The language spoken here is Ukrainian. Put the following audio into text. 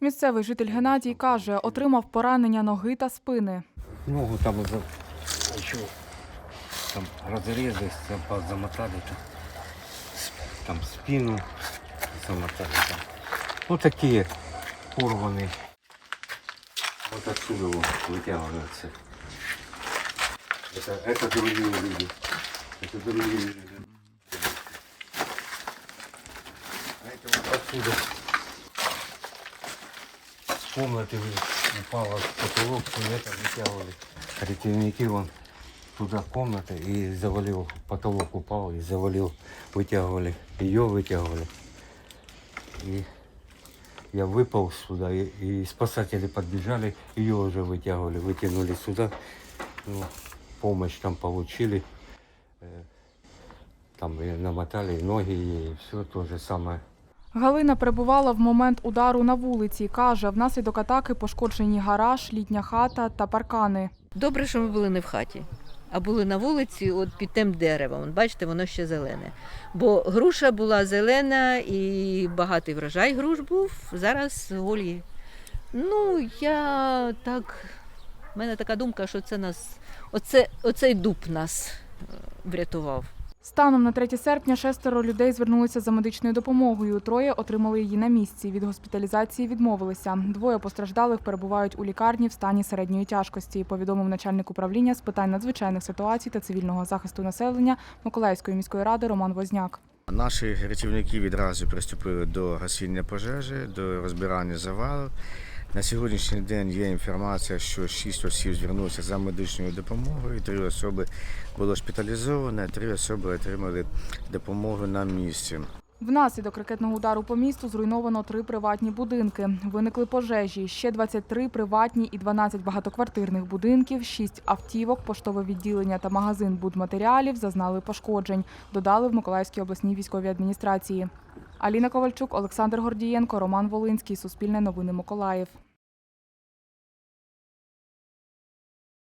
Місцевий житель Геннадій каже, отримав поранення ноги та спини. Ногу там за... еще там разрезы, там замотали там, С- там спину замотали там. Вот такие порванные. Вот отсюда вот вытягивается. Это, это другие люди. Это другие люди. А это вот отсюда С комнаты упало в потолок, все это вытягивали. Ретивники вон туда комната и завалил, потолок упал и завалил, вытягивали, ее вытягивали. И я выпал сюда, и, и спасатели подбежали, ее уже вытягивали, вытянули сюда. Ну, помощь там получили. Э, Там намотали ноги, и все то же самое. Галина перебувала в момент удару на вулиці. Каже, внаслідок атаки пошкоджені гараж, літня хата та паркани. Добре, що ми були не в хаті, а були на вулиці, от під тим деревом. Бачите, воно ще зелене. Бо груша була зелена і багатий врожай груш був, зараз голі. Ну, я так. У мене така думка, що це нас. Оце, оцей дуб нас е, врятував. Станом на 3 серпня шестеро людей звернулися за медичною допомогою. Троє отримали її на місці. Від госпіталізації відмовилися. Двоє постраждалих перебувають у лікарні в стані середньої тяжкості. Повідомив начальник управління з питань надзвичайних ситуацій та цивільного захисту населення Миколаївської міської ради Роман Возняк. Наші рятівники відразу приступили до гасіння пожежі, до розбирання завалів. На сьогоднішній день є інформація, що 6 осіб звернулися за медичною допомогою, три особи було шпиталізовано, три особи отримали допомогу на місці. Внаслідок ракетного удару по місту зруйновано три приватні будинки. Виникли пожежі. Ще 23 приватні і 12 багатоквартирних будинків, 6 автівок, поштове відділення та магазин будматеріалів зазнали пошкоджень. Додали в Миколаївській обласній військовій адміністрації. Аліна Ковальчук, Олександр Гордієнко, Роман Волинський. Суспільне новини Миколаїв.